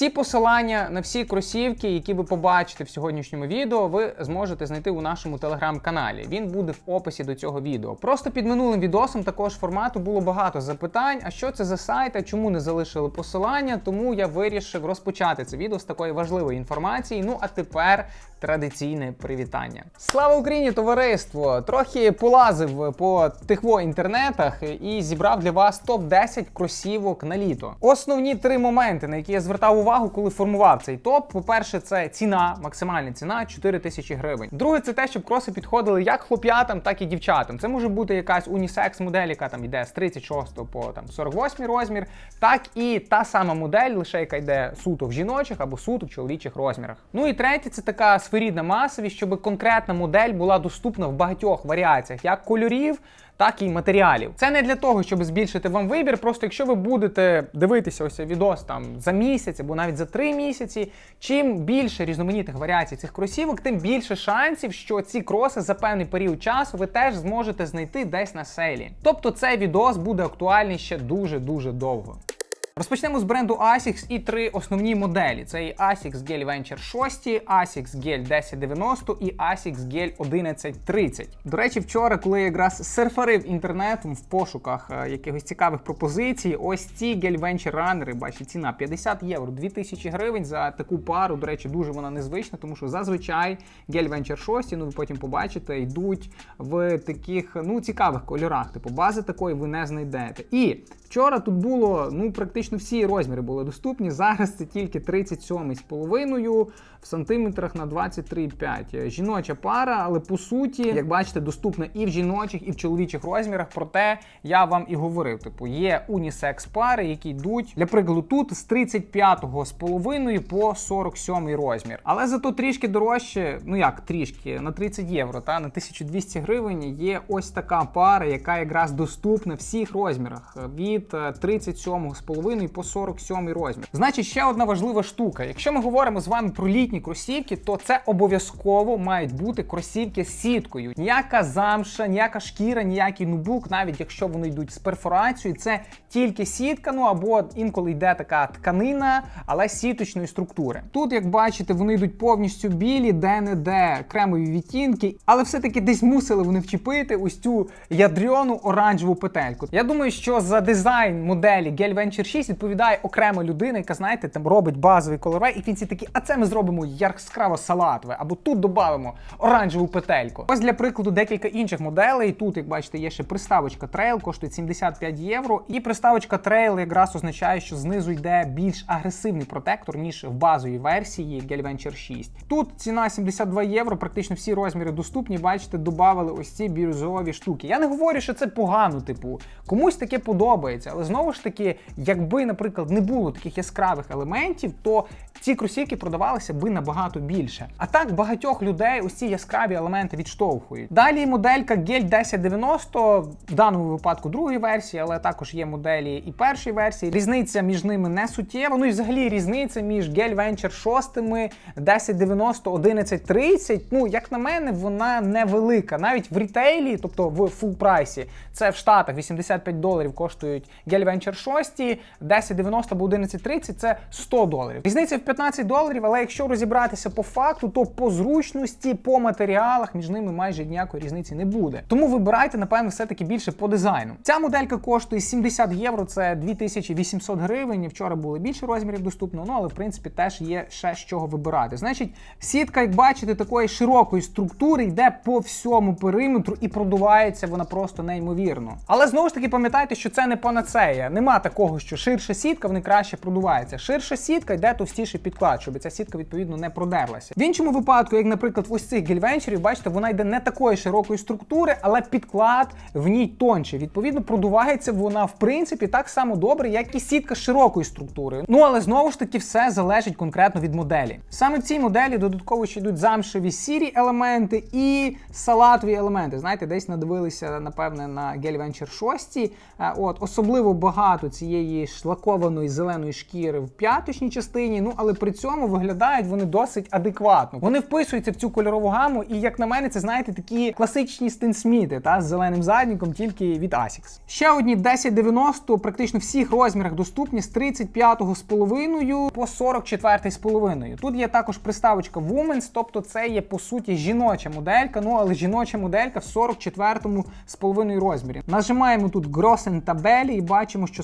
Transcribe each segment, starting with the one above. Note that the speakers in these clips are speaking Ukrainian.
Всі посилання на всі кросівки, які ви побачите в сьогоднішньому відео, ви зможете знайти у нашому телеграм-каналі. Він буде в описі до цього відео. Просто під минулим відосом також формату було багато запитань. А що це за сайт? А чому не залишили посилання? Тому я вирішив розпочати це відео з такої важливої інформації. Ну а тепер традиційне привітання. Слава Україні, товариство! Трохи полазив по тихво інтернетах і зібрав для вас топ 10 кросівок на літо. Основні три моменти, на які я звертав увагу, коли формував цей топ. По-перше, це ціна, максимальна ціна 4 тисячі гривень. Друге, це те, щоб кроси підходили як хлоп'ятам, так і дівчатам. Це може бути якась унісекс модель, яка там йде з 36 по там 48 розмір, так і та сама модель, лише яка йде суто в жіночих або суто в чоловічих розмірах. Ну і третє, це така сферідна масовість, щоб конкретна модель була доступна в багатьох варіаціях, як кольорів. Так і матеріалів. Це не для того, щоб збільшити вам вибір. Просто якщо ви будете дивитися ось відос там за місяць або навіть за три місяці, чим більше різноманітних варіацій цих кросівок, тим більше шансів, що ці кроси за певний період часу ви теж зможете знайти десь на сейлі. Тобто цей відос буде актуальний ще дуже дуже довго. Розпочнемо з бренду ASICS і три основні моделі: це і ASICS Gel Venture 6, ASICS Gel 1090 і ASICS Gel 1130. До речі, вчора, коли я якраз серфарив інтернетом в пошуках е, якихось цікавих пропозицій, ось ці Gel Venture ранери, бачите, ціна 50 євро, 2000 гривень за таку пару. До речі, дуже вона незвична, тому що зазвичай Gel Venture 6, ну ви потім побачите, йдуть в таких ну цікавих кольорах. Типу бази такої ви не знайдете. І вчора тут було ну практично практично всі розміри були доступні. Зараз це тільки 37,5 в сантиметрах на 23,5. Е, жіноча пара, але по суті, як бачите, доступна і в жіночих, і в чоловічих розмірах. Проте я вам і говорив: типу, є унісекс пари, які йдуть, для прикладу, тут з 35,5 по 47 розмір. Але зато трішки дорожче, ну як трішки, на 30 євро та на 1200 гривень є ось така пара, яка якраз доступна в всіх розмірах е, від е, 37,5 41 по 47 розмір. Значить, ще одна важлива штука. Якщо ми говоримо з вами про літні кросівки, то це обов'язково мають бути кросівки з сіткою. Ніяка замша, ніяка шкіра, ніякий нубук, навіть якщо вони йдуть з перфорацією, це тільки сітка, ну або інколи йде така тканина, але сіточної структури. Тут, як бачите, вони йдуть повністю білі, де-не-де кремові відтінки, але все-таки десь мусили вони вчепити ось цю ядрену оранжеву петельку. Я думаю, що за дизайн моделі Gel Venture 6 відповідає окрема людина, яка, знаєте, там робить базовий колорвей, і в кінці такі, а це ми зробимо яскраво салатове, або тут додамо оранжеву петельку. Ось для прикладу декілька інших моделей. Тут, як бачите, є ще приставочка Trail, коштує 75 євро. І приставочка Trail якраз означає, що знизу йде більш агресивний протектор, ніж в базовій версії Gel Venture 6. Тут ціна 72 євро, практично всі розміри доступні. Бачите, додавали ось ці бірюзові штуки. Я не говорю, що це погано, типу, комусь таке подобається, але знову ж таки, якби, наприклад, не було таких яскравих елементів, то ці кросівки продавалися би набагато більше. А так багатьох людей ці яскраві елементи відштовхують. Далі моделька Gel 1090, в даному випадку другої версії, але також є моделі і першої версії. Різниця між ними не суттєва. Ну і взагалі різниця між Gel Venture 6, 1090, 1130. Ну, як на мене, вона невелика. Навіть в рітейлі, тобто в фул прайсі, це в Штатах 85 доларів коштують Gel Venture 6, 1090 або 1130 це 100 доларів. Різниця в 15 доларів, але якщо розібратися по факту, то по зручності, по матеріалах між ними майже ніякої різниці не буде. Тому вибирайте, напевно, все-таки більше по дизайну. Ця моделька коштує 70 євро, це 2800 гривень. Вчора було більше розмірів доступно, ну але в принципі теж є ще з чого вибирати. Значить, сітка, як бачите, такої широкої структури йде по всьому периметру і продувається вона просто неймовірно. Але знову ж таки пам'ятайте, що це не панацея. Нема такого, що ширша сітка в не краще продувається. Ширша сітка йде товстіший підклад, щоб ця сітка відповідно не продерлася. В іншому випадку, як, наприклад, ось цих гельвенчерів, бачите, вона йде не такої широкої структури, але підклад в ній тонший. Відповідно, продувається вона в принципі так само добре, як і сітка широкої структури. Ну але знову ж таки все залежить конкретно від моделі. Саме в цій моделі додатково ще йдуть замшеві сірі елементи і салатові елементи. Знаєте, десь надивилися, напевне, на Venture 6. Е, От особливо багато цієї шлакованої зеленої шкіри в п'яточній частині. Ну але при цьому виглядають вони досить адекватно. Вони вписуються в цю кольорову гаму, і як на мене, це знаєте такі класичні стенсміти та з зеленим задніком, тільки від ASICS. Ще одні 1090, практично всіх розмірах доступні з 35,5 по 44,5. Тут є також приставочка Women's, тобто це є по суті жіноча моделька, ну але жіноча моделька в 44,5 розмірі. Нажимаємо тут Grossen табелі і бачимо, що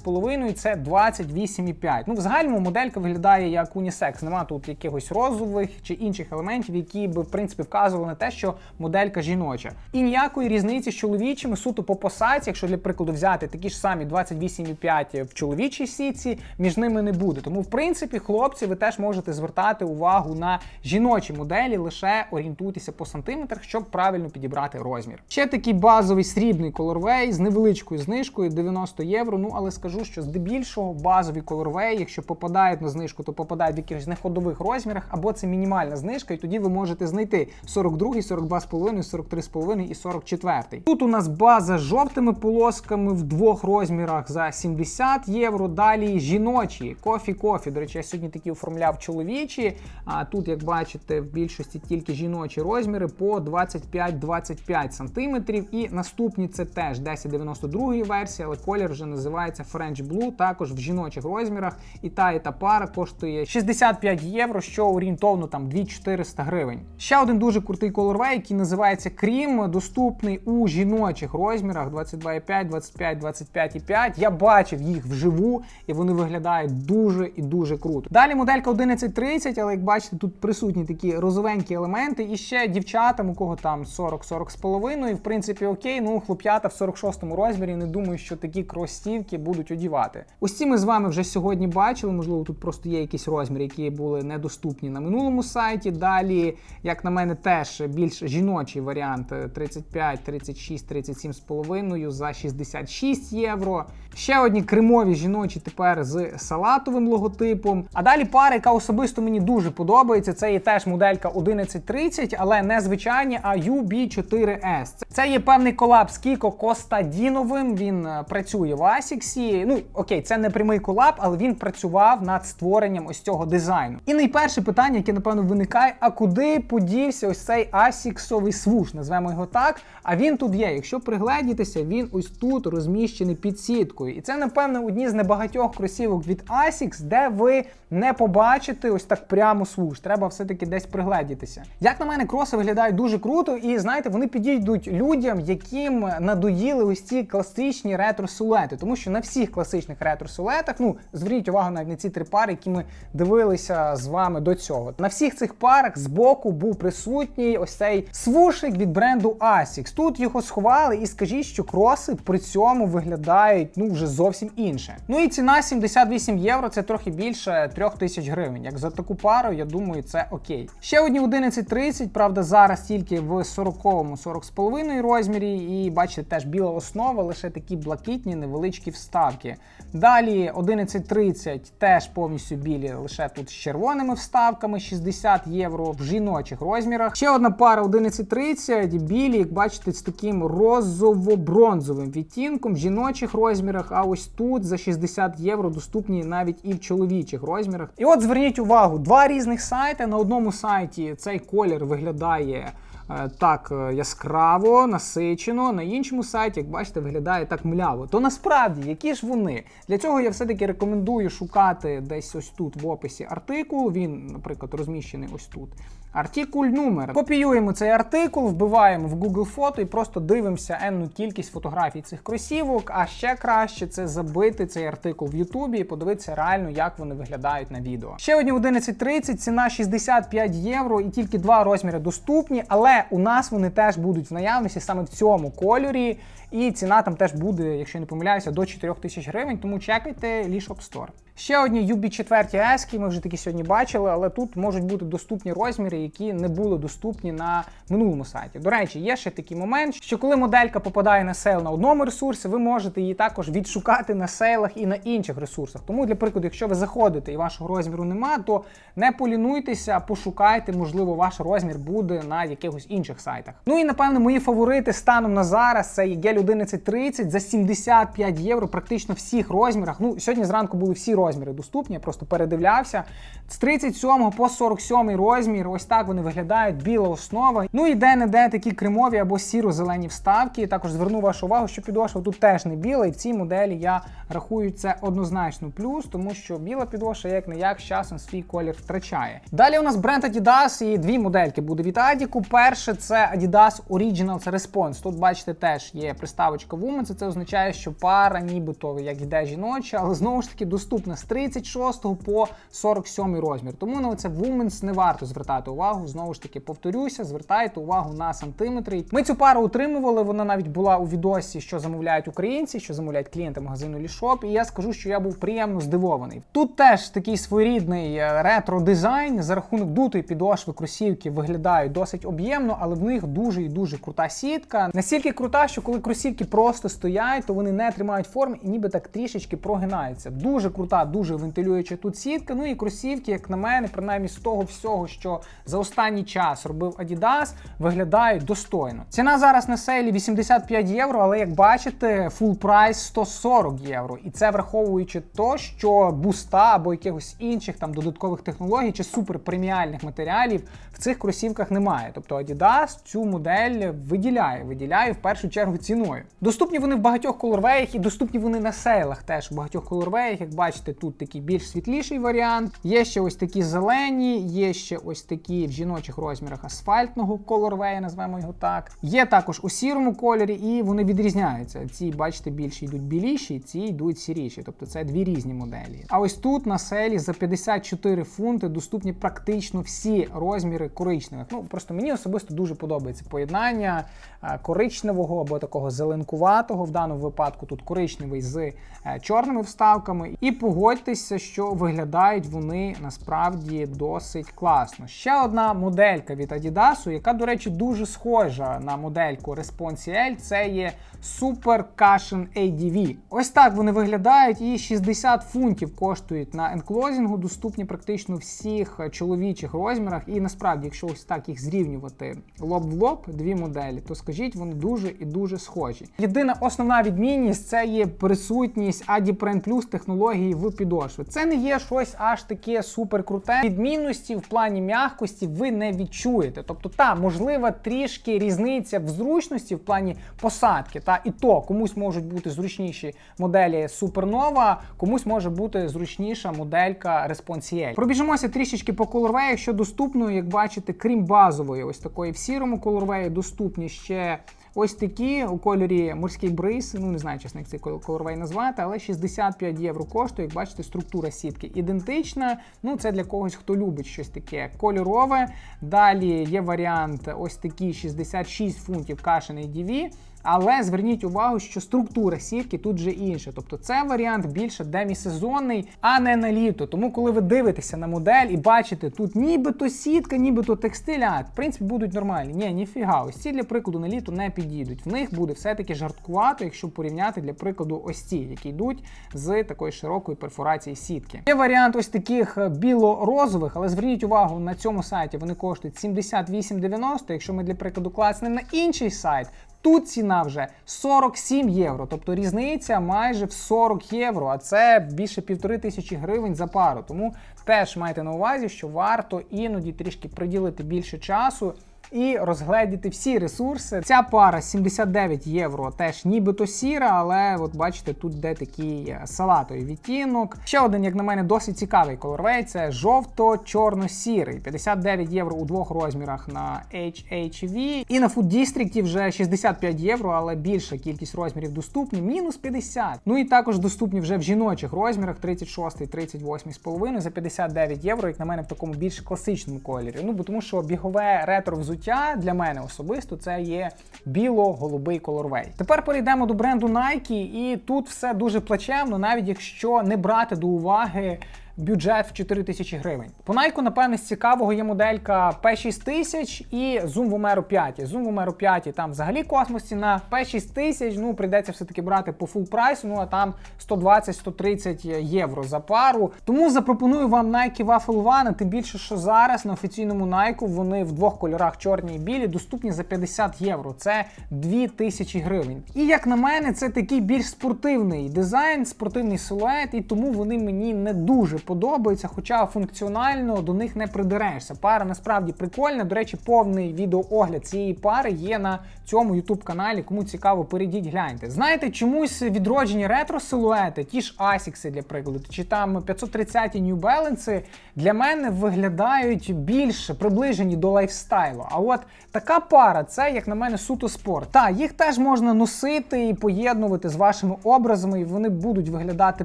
44,5 це 28,5. Ну, в загальному моделька виглядає як унісекс. Нема тут якихось розових чи інших елементів, які би в принципі вказували на те, що моделька жіноча. І ніякої різниці з чоловічими суто по посадці, якщо для прикладу взяти такі ж самі 28,5 в чоловічій сітці, між ними не буде. Тому, в принципі, хлопці, ви теж можете звертати увагу на жіночі моделі, лише орієнтуйтеся по сантиметрах, щоб правильно підібрати розмір. Ще такий базовий срібний колорвей з невеличкою знижкою 90 євро. Ну але скажу, що здебільшого базові колорвеї, якщо попадають на знижку, то попадають в якихось неходових розмірах, або це мінімальна знижка, і тоді ви можете знайти 42, 42,5, 43,5 і 44. Тут у нас база з жовтими полосками в двох розмірах за 70 євро. Далі жіночі кофі-кофі. До речі, я сьогодні такі оформляв чоловічі. А тут, як бачите, в більшості тільки жіночі розміри по 25-25 сантиметрів. І наступні це теж 1092 версія, але колір вже називається French Blue, також в жіночих розмірах. І та і та пара коштує 65 євро, що орієнтовно там 2400 гривень. Ще один дуже крутий колорвей, який називається Крім, доступний у жіночих розмірах 22,5, 25, 25,5. Я бачив їх вживу, і вони виглядають дуже і дуже круто. Далі моделька 1130, але як бачите, тут присутні такі розовенькі елементи. І ще дівчатам, у кого там 40-40 з половиною, в принципі, окей. Ну, хлоп'ята в 46-му розмірі. Не думаю, що такі кросівки будуть одівати. Ось ці ми з вами вже сьогодні бачили. Можливо, тут просто є якісь розміри, які були недоступні на минулому сайті. Далі, як на мене, теж більш жіночий варіант 35, 36, 37 з половиною за 66 євро. Ще одні кремові жіночі тепер з салатовим логотипом. А далі пара, яка особисто мені дуже подобається. Це є теж моделька 1130, але не звичайні, а UB4S. Це є певний колаб з Кіко Костадіновим. Він е, працює в Асіксі. Ну окей, це не прямий колаб, але він працював над створенням ось цього дизайну. І найперше питання, яке напевно виникає: а куди подівся ось цей асіксовий свуш? Назвемо його так. А він тут є. Якщо пригледітися, він ось тут розміщений під сіткою. І це, напевно, одні з небагатьох кросівок від Asics, де ви не побачите ось так прямо свуш. Треба все-таки десь пригледітися. Як на мене, кроси виглядають дуже круто, і знаєте, вони підійдуть людям, яким надоїли ось ці класичні ретро-сулети. Тому що на всіх класичних ретро-сулетах, ну зверніть увагу навіть на ці три пари, які ми дивилися з вами до цього. На всіх цих парах збоку був присутній ось цей свушик від бренду Asics. Тут його сховали, і скажіть, що кроси при цьому виглядають ну вже зовсім інше. Ну і ціна 78 євро. Це трохи більше 3 тисяч гривень. Як за таку пару, я думаю, це окей. Ще одні 11.30, правда, зараз тільки в 40-му 40,5 розмірі. І бачите, теж біла основа, лише такі блакитні невеличкі вставки. Далі 11.30 теж повністю білі, лише тут з червоними вставками, 60 євро в жіночих розмірах. Ще одна пара 11.30, білі, як бачите, з таким розово-бронзовим відтінком в жіночих розмірах. А ось тут за 60 євро доступні навіть і в чоловічих розмірах. І от зверніть увагу, два різних сайти. На одному сайті цей колір виглядає. е, Так е, яскраво, насичено, на іншому сайті, як бачите, виглядає так мляво. То насправді, які ж вони? Для цього я все-таки рекомендую шукати десь ось тут в описі артикул. Він, наприклад, розміщений ось тут. Артикуль номер. Копіюємо цей артикул, вбиваємо в Google фото і просто дивимося енну кількість фотографій цих кросівок. А ще краще це забити цей артикул в Ютубі і подивитися реально, як вони виглядають на відео. Ще одні 11.30, ціна 65 євро, і тільки два розміри доступні, але у нас вони теж будуть в наявності саме в цьому кольорі. І ціна там теж буде, якщо не помиляюся, до 4 тисяч гривень. Тому чекайте Leashop Store. Ще одні UB4 S, ми вже такі сьогодні бачили, але тут можуть бути доступні розміри, які не були доступні на минулому сайті. До речі, є ще такий момент, що коли моделька попадає на сейл на одному ресурсі, ви можете її також відшукати на сейлах і на інших ресурсах. Тому, для прикладу, якщо ви заходите і вашого розміру нема, то не полінуйтеся, пошукайте, можливо, ваш розмір буде на якихось інших сайтах. Ну і напевно мої фаворити станом на зараз це є Гель 1130 за 75 євро, практично всіх розмірах. Ну сьогодні зранку були всі розміри доступні. Я просто передивлявся. З 37 по 47 розмір. Ось так вони виглядають. Біла основа. Ну і де-не-де такі кремові або сіро-зелені вставки. Також зверну вашу увагу, що підошва тут теж не біла, і в цій моделі я рахую це однозначно плюс, тому що біла підошва як не як з часом свій колір втрачає. Далі у нас бренд Adidas і дві модельки буде від Адіку. Перше це Adidas Original Response. Тут бачите, теж є приставочка Women's, Це означає, що пара, нібито як йде жіноча, але знову ж таки доступна з 36 по 47 розмір. Тому на це Women's не варто звертати увагу. Знову ж таки, повторюся, звертайте увагу на сантиметри. Ми цю пару отримували. Вона навіть була у відосі, що замовляють українці, що замовляють клієнти магазину Лішоп. І я скажу, що я був приємно здивований. Тут теж такий своєрідний е, ретро-дизайн за рахунок дутої підошви кросівки виглядають досить об'ємно, але в них дуже і дуже крута сітка. Настільки крута, що коли кросівки просто стоять, то вони не тримають форми і ніби так трішечки прогинаються. Дуже крута, дуже вентилююча тут сітка. Ну і кросівки, як на мене, принаймні з того всього, що за останній час робив Adidas, виглядають достойно. Ціна зараз на сейлі 85 євро, але як бачите, фул прайс 140 євро. І це враховуючи то, що буста або якихось інших там додаткових технологій чи суперпреміальних матеріалів в цих кросівках немає. Тобто Adidas цю модель виділяє, виділяє в першу чергу ціною. Доступні вони в багатьох колорвеях і доступні вони на сейлах теж в багатьох колорвеях. Як бачите, тут такий більш світліший варіант. Є ще ось такі зелені, є ще ось такі в жіночих розмірах асфальтного колорвея, назвемо його так. Є також у сірому кольорі, і вони відрізняються. Ці, бачите, більше йдуть біліші, ці йдуть сіріші. Тобто це дві різні моделі. А ось тут на селі за 54 фунти доступні практично всі розміри коричневих. Ну просто мені особисто дуже подобається поєднання е, коричневого або такого зеленкуватого. В даному випадку тут коричневий з е, чорними вставками. І погодьтеся, що виглядають вони насправді досить класно. Ще одна моделька від Adidas, яка, до речі, дуже схожа на модельку Response L, це є Super Cushion ADV. Ось так вони виглядають, і 60 фунтів коштують на енклозінгу, доступні практично всіх чоловічих розмірах. І насправді, якщо ось так їх зрівнювати лоб в лоб, дві моделі, то скажіть, вони дуже і дуже схожі. Єдина основна відмінність це є присутність Adiprene Plus технології в підошві. Це не є щось аж таке супер круте. Відмінності в плані м'якості ви не відчуєте. Тобто, та можлива трішки різниця в зручності в плані посадки. Та і то комусь можуть бути зручніші моделі Supernova, комусь може бути зручніша моделька Responsiel. Пробіжимося трішечки по колорвеях, що доступно, як бачите, крім базової, ось такої в сірому колорвеї, доступні ще. Ось такі у кольорі морський бриз, ну не знаю, чесно, як цей колорвей назвати, але 65 євро коштує. Як бачите, структура сітки ідентична. Ну, це для когось, хто любить щось таке кольорове. Далі є варіант ось такі 66 фунтів кашений DV. Але зверніть увагу, що структура сітки тут вже інша. Тобто це варіант більше демісезонний, а не на літо. Тому, коли ви дивитеся на модель і бачите, тут нібито сітка, нібито текстиль, а в принципі будуть нормальні. Ні, ніфіга, ось ці для прикладу на літо не підійдуть. В них буде все-таки жарткувато, якщо порівняти для прикладу ось ці, які йдуть з такої широкої перфорації сітки. Є варіант ось таких біло-розових, але зверніть увагу, на цьому сайті вони коштують 78,90. Якщо ми для прикладу класнемо на інший сайт. Тут ціна вже 47 євро, тобто різниця майже в 40 євро, а це більше півтори тисячі гривень за пару. Тому теж майте на увазі, що варто іноді трішки приділити більше часу. І розгледіти всі ресурси. Ця пара 79 євро, теж нібито сіра, але от бачите, тут де такий салатовий відтінок. Ще один, як на мене, досить цікавий колорвей це жовто-чорно-сірий. 59 євро у двох розмірах на HHV. І на Food District вже 65 євро, але більша кількість розмірів доступні, мінус 50. Ну і також доступні вже в жіночих розмірах 36, 38 з половиною за 59 євро, як на мене, в такому більш класичному кольорі. Ну бо тому, що бігове ретро взуття для мене особисто це є біло-голубий колорвей. Тепер перейдемо до бренду Nike, і тут все дуже плачевно, навіть якщо не брати до уваги бюджет в 4 тисячі гривень. По Nike, напевне, з цікавого є моделька P6000 і Zoom Vomero 5. Zoom Vomero 5 там взагалі космос ціна. P6000, ну, прийдеться все-таки брати по фул прайсу, ну а там 120-130 євро за пару. Тому запропоную вам Nike Waffle One, тим більше, що зараз на офіційному Nike вони в двох кольорах чорні і білі доступні за 50 євро. Це 2000 гривень. І як на мене, це такий більш спортивний дизайн, спортивний силует, і тому вони мені не дуже подобаються. Хоча функціонально до них не придерешся. Пара насправді прикольна. До речі, повний відеоогляд цієї пари є на цьому youtube каналі. Кому цікаво, перейдіть, гляньте. Знаєте, чомусь відроджені ретро силуети, ті ж Asics, для прикладу, чи там 530 New Balance, для мене виглядають більш приближені до лайфстайлу. А от така пара, це, як на мене, суто спорт. Та їх теж можна носити і поєднувати з вашими образами, і вони будуть виглядати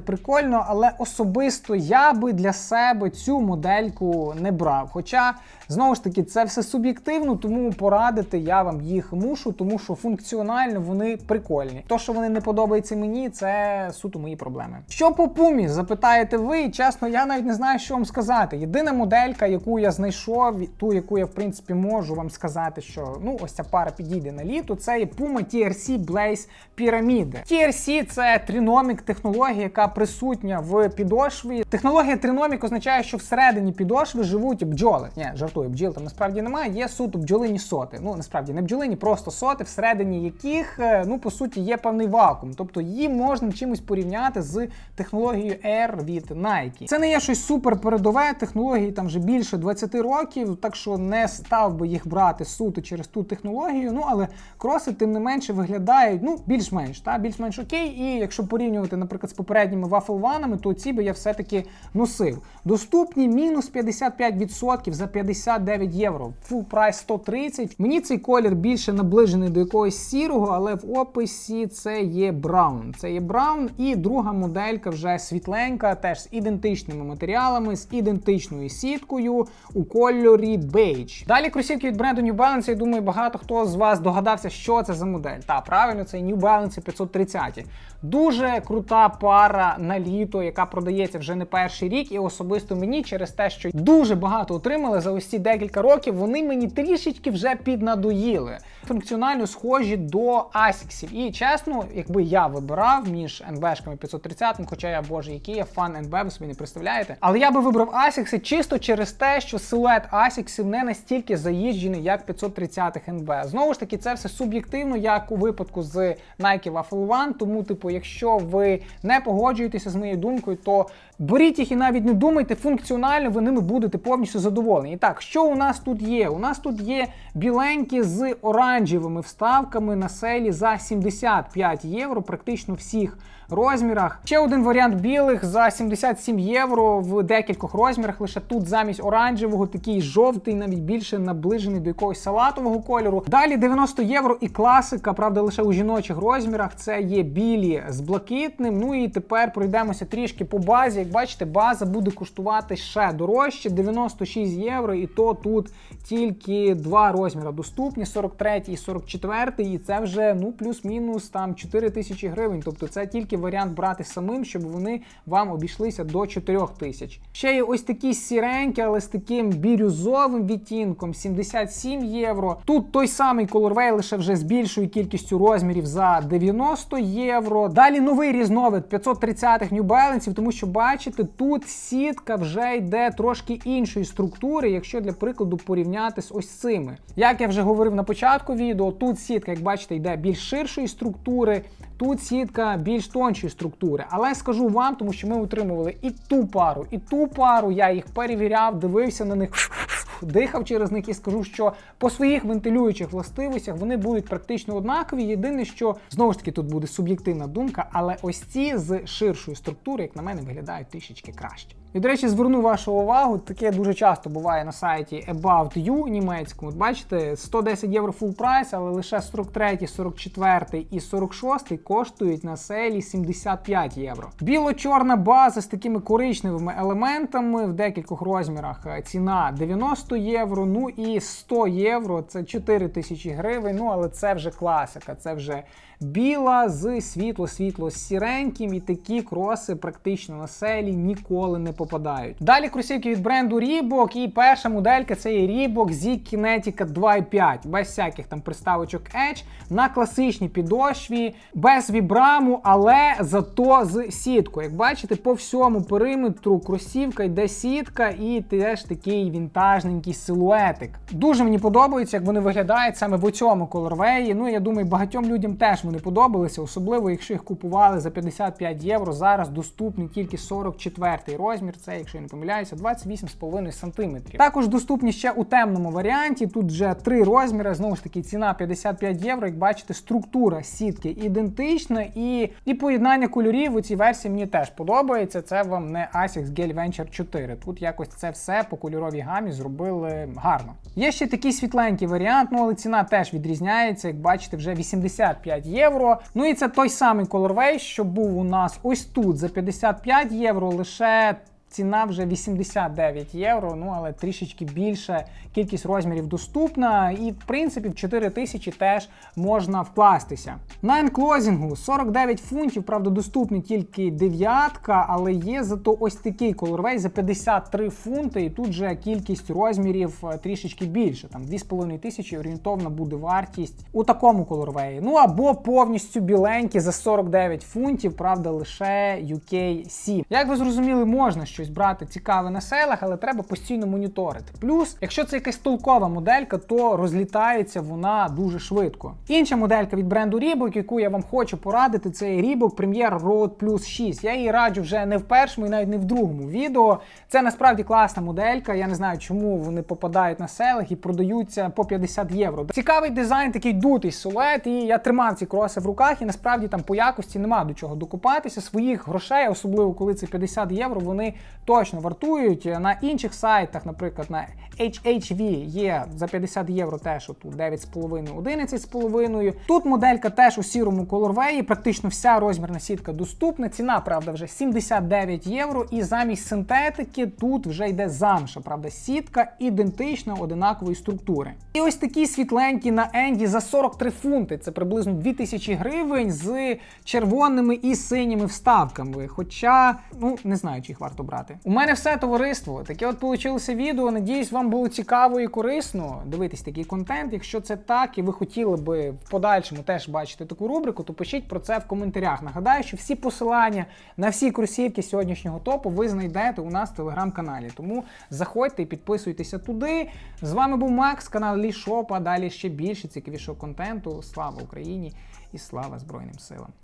прикольно, але особисто я би для себе цю модельку не брав. Хоча, знову ж таки, це все суб'єктивно, тому порадити я вам їх мушу, тому що функціонально вони прикольні. То, що вони не подобаються мені, це суто мої проблеми. Що по пумі, запитаєте ви? Чесно, я навіть не знаю, що вам сказати. Єдина моделька, яку я знайшов, ту, яку я в принципі можу вам сказати, що ну ось ця пара підійде на літо. Це є Puma TRC Blaze Pyramid. TRC – це триномік технологія, яка присутня в підошві. Технологія триномік означає, що всередині підошви живуть бджоли. Ні, жартую, бджіл там насправді немає. Є суто бджолині соти. Ну насправді не бджолині, просто соти, всередині яких е, ну по суті є певний вакуум. Тобто її можна чимось порівняти з технологією Air від Nike. Це не є щось супер передове. Технології там вже більше 20 років, так що не став би їх брати суто через ту технологію. Ну але кроси, тим не менше, виглядають ну більш-менш та більш-менш окей. І якщо порівнювати, наприклад, з попередніми вафелванами, то ці би я все-таки носив. Доступні мінус 55% за 59 євро. Full прайс 130. Мені цей колір більше наближений до якогось сірого, але в описі це є браун. Це є браун, і друга моделька вже світленька, теж з ідентичними матеріалами, з ідентичною сіткою у кольорі бейдж. Далі кросівки від бренду New Balance. Я думаю, багато хто з вас догадався, що це за модель. Та правильно, це New Balance 530. Дуже крута пара на літо, яка продається вже не перший рік, і особисто мені через те, що дуже багато отримали за ось ці декілька років, вони мені трішечки вже піднадоїли. Функціонально схожі до Асіксів. І чесно, якби я вибирав між НБшками 530, хоча я боже, який я фан НБ, ви собі не представляєте. Але я би вибрав Асікси чисто через те, що силует Асіксів не настільки заїжджений, як 530 НБ. Знову ж таки, це все суб'єктивно, як у випадку з Nike Waffle One. Тому, типу, якщо ви не погоджуєтеся з моєю думкою, то беріть їх і навіть не думайте, функціонально ви ними будете повністю задоволені. І так, що у нас тут є? У нас тут є біленькі з оранжевими вставками на селі за 75 євро, практично всіх розмірах. Ще один варіант білих за 77 євро в декількох розмірах. Лише тут замість оранжевого такий жовтий, навіть більше наближений до якогось салатового кольору. Далі 90 євро і класика, правда, лише у жіночих розмірах. Це є білі з блакитним. Ну і тепер пройдемося трішки по базі. Як бачите, база буде коштувати ще дорожче 96 євро. І то тут тільки два розміри доступні: 43 і 44. І це вже ну плюс-мінус там 4 тисячі гривень. Тобто це тільки варіант брати самим, щоб вони вам обійшлися до 4 тисяч. Ще є ось такі сіренькі, але з таким бірюзовим відтінком 77 євро. Тут той самий колорвей, лише вже з більшою кількістю розмірів за 90 євро. Далі новий різновид 530-х New Balance, тому що бачите, тут сітка вже йде трошки іншої структури, якщо для прикладу порівняти з ось цими. Як я вже говорив на початку відео, тут сітка, як бачите, йде більш ширшої структури. Тут сітка більш тоншої структури. Але скажу вам, тому що ми отримували і ту пару, і ту пару. Я їх перевіряв, дивився на них, дихав через них і скажу, що по своїх вентилюючих властивостях вони будуть практично однакові. Єдине, що знову ж таки тут буде суб'єктивна думка, але ось ці з ширшої структури, як на мене, виглядають трішечки краще. І, до речі, зверну вашу увагу, таке дуже часто буває на сайті About You німецькому. От бачите, 110 євро full прайс, але лише 43, 44 і 46 коштують на селі 75 євро. Біло-чорна база з такими коричневими елементами в декількох розмірах. Ціна 90 90 євро. Ну і 100 євро це 4 тисячі гривень. Ну але це вже класика. Це вже біла з світло-світло сіреньким. І такі кроси практично на селі ніколи не попадають. Далі кросівки від бренду Reebok. І перша моделька це є Reebok Z Kinetica 2.5. Без всяких там приставочок Edge на класичній підошві, без вібраму, але зато з сіткою. Як бачите, по всьому периметру кросівка йде сітка і теж такий вінтажненький силуетик. Дуже мені подобається, як вони виглядають саме в цьому колорвеї. Ну я думаю, багатьом людям теж вони подобалися, особливо якщо їх купували за 55 євро. Зараз доступний тільки 44 розмір. Це, якщо я не помиляюся, 28,5 см. Також доступні ще у темному варіанті. Тут вже три розміри. Знову ж таки, ціна 55 євро. Як бачите, структура сітки ідентична, і, і поєднання кольорів у цій версії мені теж подобається. Це вам не Asics Gel Venture 4. Тут якось це все по кольоровій гамі зробили гарно. Є ще такий світленький варіант, ну але ціна теж відрізняється. Як бачите, вже 85 євро. Ну і це той самий Colorway, що був у нас ось тут за 55 євро, лише. Ціна вже 89 євро, ну але трішечки більше кількість розмірів доступна, і в принципі в 4 тисячі теж можна вкластися. На енклозінгу 49 фунтів, правда, доступний тільки дев'ятка, але є зато ось такий колорвей за 53 фунти, і тут же кількість розмірів е, трішечки більше. Там 2,5 тисячі орієнтовна буде вартість у такому колорвеї. Ну або повністю біленькі за 49 фунтів, правда, лише UK 7. Як ви зрозуміли, можна щось брати цікаве на селах, але треба постійно моніторити. Плюс, якщо це якась толкова моделька, то розлітається вона дуже швидко. Інша моделька від бренду Reebok, яку я вам хочу порадити, це Reebok Premier Road Plus 6. Я її раджу вже не в першому і навіть не в другому відео. Це насправді класна моделька. Я не знаю, чому вони попадають на селах і продаються по 50 євро. Цікавий дизайн, такий дутий силует, і я тримав ці кроси в руках, і насправді там по якості нема до чого докупатися. Своїх грошей, особливо коли це 50 євро, вони точно вартують. На інших сайтах, наприклад, на HHV є за 50 євро теж отут 9,5, 11,5. Тут моделька теж у сірому колорвеї, практично вся розмірна сітка доступна. Ціна, правда, вже 79 євро. І замість синтетики тут вже йде замша. Правда, сітка ідентична одинакової структури. І ось такі світленькі на Енді за 43 фунти. Це приблизно 2000 гривень з червоними і синіми вставками. Хоча, ну не знаю, чи їх варто брати. У мене все товариство. Таке от получилося відео. Надіюсь, вам було цікаво і корисно дивитись такий контент. Якщо це так, і ви хотіли би в подальшому теж бачити таку рубрику, то пишіть про це в коментарях. Нагадаю, що всі посилання на всі кросівки сьогоднішнього топу ви знайдете у нас в телеграм-каналі. Тому заходьте і підписуйтеся туди. З вами був Макс, канал Лішоп, а далі ще більше цікавішого контенту. Слава Україні і слава Збройним силам!